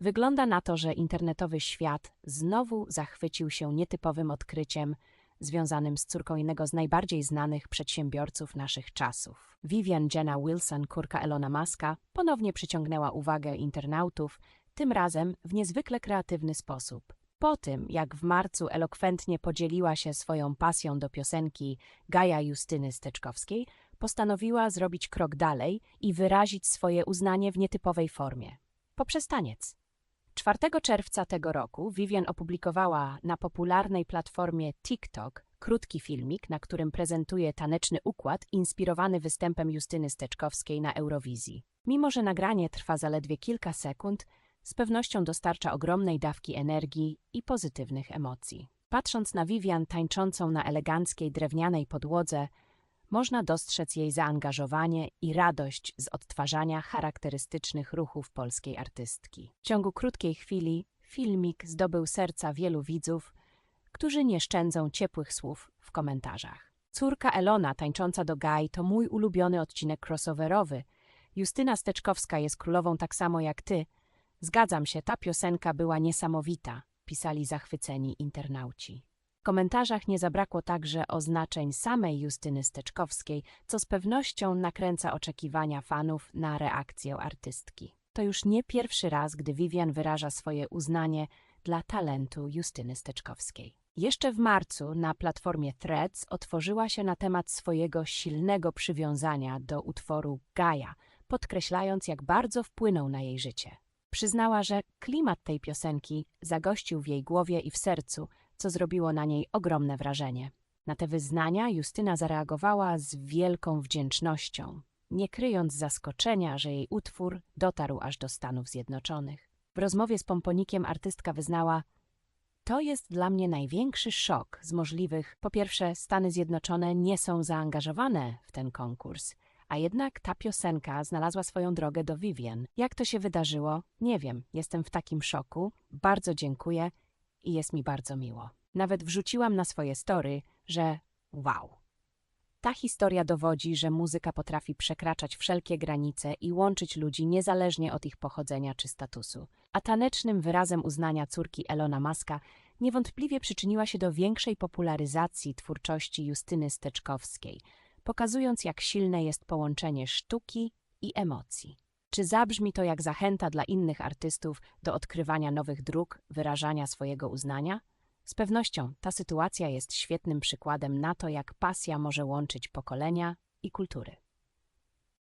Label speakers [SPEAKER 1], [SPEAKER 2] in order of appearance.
[SPEAKER 1] Wygląda na to, że internetowy świat znowu zachwycił się nietypowym odkryciem związanym z córką jednego z najbardziej znanych przedsiębiorców naszych czasów. Vivian Jenna Wilson, kurka Elona Muska, ponownie przyciągnęła uwagę internautów, tym razem w niezwykle kreatywny sposób. Po tym, jak w marcu elokwentnie podzieliła się swoją pasją do piosenki Gaja Justyny Steczkowskiej, postanowiła zrobić krok dalej i wyrazić swoje uznanie w nietypowej formie. Poprzez taniec. 4 czerwca tego roku Vivian opublikowała na popularnej platformie TikTok krótki filmik, na którym prezentuje taneczny układ inspirowany występem Justyny Steczkowskiej na Eurowizji. Mimo, że nagranie trwa zaledwie kilka sekund, z pewnością dostarcza ogromnej dawki energii i pozytywnych emocji. Patrząc na Vivian tańczącą na eleganckiej drewnianej podłodze, można dostrzec jej zaangażowanie i radość z odtwarzania charakterystycznych ruchów polskiej artystki. W ciągu krótkiej chwili filmik zdobył serca wielu widzów, którzy nie szczędzą ciepłych słów w komentarzach. Córka Elona tańcząca do Gaj to mój ulubiony odcinek crossoverowy. Justyna Steczkowska jest królową tak samo jak ty. Zgadzam się, ta piosenka była niesamowita, pisali zachwyceni internauci. Komentarzach nie zabrakło także oznaczeń samej Justyny Steczkowskiej, co z pewnością nakręca oczekiwania fanów na reakcję artystki. To już nie pierwszy raz, gdy Vivian wyraża swoje uznanie dla talentu Justyny Steczkowskiej. Jeszcze w marcu na platformie Threads otworzyła się na temat swojego silnego przywiązania do utworu Gaia, podkreślając, jak bardzo wpłynął na jej życie. Przyznała, że klimat tej piosenki zagościł w jej głowie i w sercu, co zrobiło na niej ogromne wrażenie. Na te wyznania Justyna zareagowała z wielką wdzięcznością, nie kryjąc zaskoczenia, że jej utwór dotarł aż do Stanów Zjednoczonych. W rozmowie z Pomponikiem artystka wyznała: To jest dla mnie największy szok z możliwych. Po pierwsze, Stany Zjednoczone nie są zaangażowane w ten konkurs, a jednak ta piosenka znalazła swoją drogę do Vivian. Jak to się wydarzyło? Nie wiem. Jestem w takim szoku. Bardzo dziękuję i jest mi bardzo miło. Nawet wrzuciłam na swoje story, że wow. Ta historia dowodzi, że muzyka potrafi przekraczać wszelkie granice i łączyć ludzi niezależnie od ich pochodzenia czy statusu. A tanecznym wyrazem uznania córki Elona Maska niewątpliwie przyczyniła się do większej popularyzacji twórczości Justyny Steczkowskiej, pokazując jak silne jest połączenie sztuki i emocji. Czy zabrzmi to jak zachęta dla innych artystów do odkrywania nowych dróg, wyrażania swojego uznania? Z pewnością ta sytuacja jest świetnym przykładem na to, jak pasja może łączyć pokolenia i kultury.